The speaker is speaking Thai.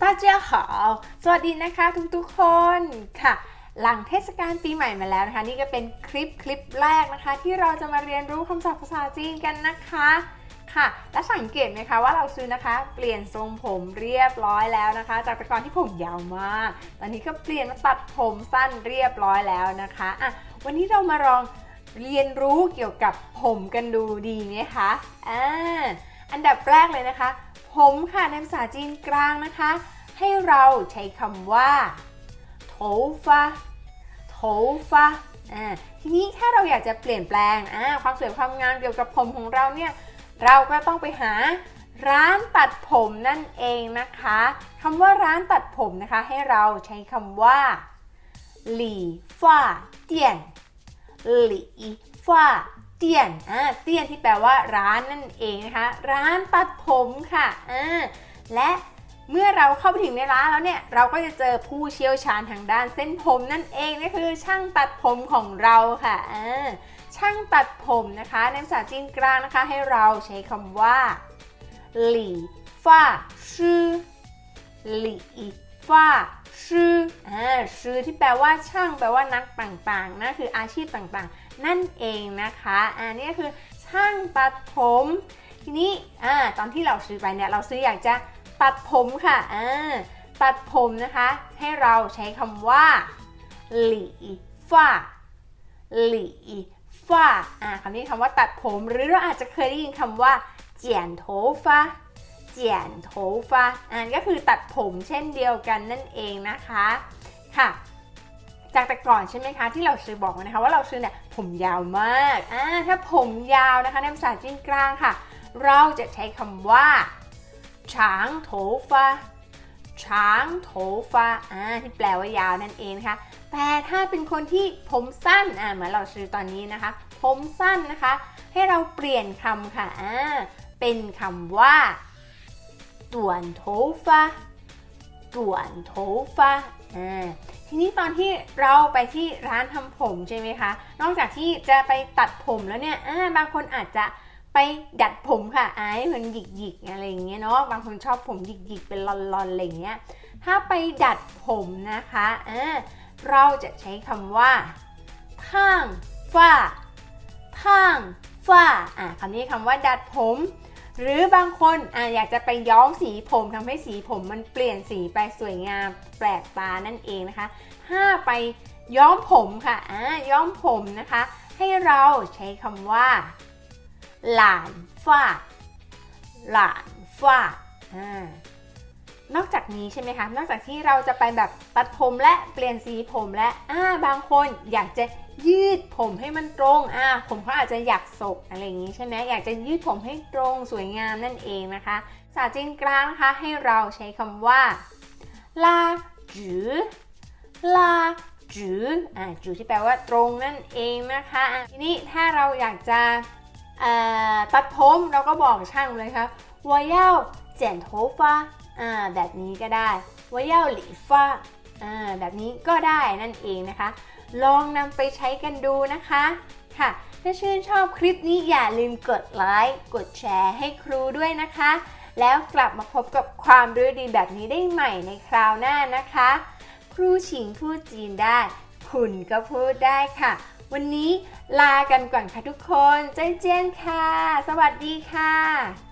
ตาเจ้าหอสวัสดีนะคะทุกๆคนค่ะ หลังเทศกาลปีใหม่มาแล้วนะคะ นี่ก็เป็นคลิปคลิปแรกนะคะ ที่เราจะมาเรียนรู้คำศัพท์ภาษาจีนกันนะคะค่ะ และสังเกตไหมคะว่าเราซื้อนะคะ เปลี่ยนทรงผมเรียบร้อยแล้วนะคะ จากแต่ก่อนที่ผมยาวมาก ตอนนี้ก็เปลี่ยนมาตัดผมสั้นเรียบร้อยแล้วนะคะอะวันนี้เรามาลองเรียนรู้เกี่ยวกับผมกันดูดีไหมคะอ่า อันดับแรกเลยนะคะ ผมค่ะในภาษาจีนกลางนะคะ ให้เราใช้คำว่าโถฟ้าโถฟ้าทีนี้ถ้าเราอยากจะเปลี่ยนแปลงความสวยความงามเกี่ยวกับผมของเราเนี่ย เราก็ต้องไปหาร้านตัดผมนั่นเองนะคะคำว่าร้านตัดผมนะคะ ให้เราใช้คำว่าหลี่ฟ้าเตียนหลี่ฟ้า เตียนอ่าเตียนที่แปลว่าร้านนั่นเองนะคะ ร้านตัดผมค่ะอ่าและเมื่อเราเข้าไปถึงในร้านแล้วเนี่ยเราก็จะเจอผู้เชี่ยวชาญทางด้านเส้นผมนั่นเองนั่นคือช่างตัดผมของเราค่ะอ่าช่างตัดผมนะคะในภาษาจีนกลางนะคะ ให้เราใช้คำว่าหลี่ฟ้าชื่อหลี่ฟ้าชื่ออ่าชื่อที่แปลว่าช่างแปลว่านักต่างๆนะคืออาชีพต่างๆ นั่นเองนะคะอ่านี่ก็คือช่างตัดผม ทีนี้อ่าตอนที่เราซื้อไปเนี่ยเราซื้ออยากจะตัดผมค่ะอ่าตัดผมนะคะ ให้เราใช้คำว่าหลี่ฟ้าหลี่ฟ้าอ่าคำนี้คำว่าตัดผมหรือเราอาจจะเคยได้ยินคำว่าเจียนโถฟ้าเจียนโถฟ้าอ่าก็คือตัดผมเช่นเดียวกันนั่นเองนะคะค่ะ จากแต่ก่อนใช่ไหมคะที่เราซื้อบอกนะคะว่าเราซื้อเนี่ยผมยาวมากอ่าถ้าผมยาวนะคะในภาษาจีนกลางค่ะ เราจะใช้คำว่าช้างโถฟ้าช้างโถฟ้าอ่าที่แปลว่ายาวนั่นเองนะคะแต่ถ้าเป็นคนที่ผมสั้นอ่าเหมือนเราซื้อตอนนี้นะคะ ผมสั้นนะคะ ให้เราเปลี่ยนคำค่ะอ่าเป็นคำว่าต่วนโถฟ้าต่วนโถฟ้าอ่า ทีนี้ตอนที่เราไปที่ร้านทำผมใช่ไหมคะ นอกจากที่จะไปตัดผมแล้วเนี่ยาบางคนอาจจะไปดัดผมค่ะให้มันหยิกๆอะไรอย่างเงี้ยเนาะบางคนชอบผมหยิกๆเป็นลอนๆอะไรอย่างเงี้ยถ้าไปดัดผมนะคะอ่าเราจะใช้คำว่าท่างฝ้าท่างฝ้าอะคำนี้คำว่าดัดผม หรือบางคนอะอยากจะไปย้อมสีผมทำให้สีผมมันเปลี่ยนสีไปสวยงามแปลกตานั่นเองนะคะถ้าไปย้อมผมค่ะอะย้อมผมนะคะ ให้เราใช้คำว่า หลานฝ้าหลานฝ้าอ่า นอกจากนี้ใช่ไหมคะ นอกจากที่เราจะไปแบบตัดผมและเปลี่ยนสีผมและอ่าบางคนอยากจะยืดผมให้มันตรงอ่าผมเขาอาจจะอยากศกอะไรอย่างนี้ใช่ไหมอยากจะยืดผมให้ตรงสวยงามนั่นเองนะคะศาสตร์จีนกลางนะคะให้เราใช้คำว่าลาจือลาจืออ่าจือที่แปลว่าตรงนั่นเองนะคะทีนี้ถ้าเราอยากจะตัดผมเราก็บอกช่างเลยค่ะว่าเย้าเจนโทฟ้า อ่าแบบนี้ก็ได้ว่าเย่าหลีฟ้าอ่าแบบนี้ก็ได้นั่นเองนะคะ ลองนำไปใช้กันดูนะคะค่ะ ถ้าชื่นชอบคลิปนี้อย่าลืมกดไลค์กดแชร์ให้ครูด้วยนะคะ แล้วกลับมาพบกับความรู้ดีแบบนี้ได้ใหม่ในคราวหน้านะคะ ครูฉิงพูดจีนได้ คุณก็พูดได้ค่ะ วันนี้ลากันก่อนค่ะทุกคนเจ้เจี้ยนค่ะ สวัสดีค่ะ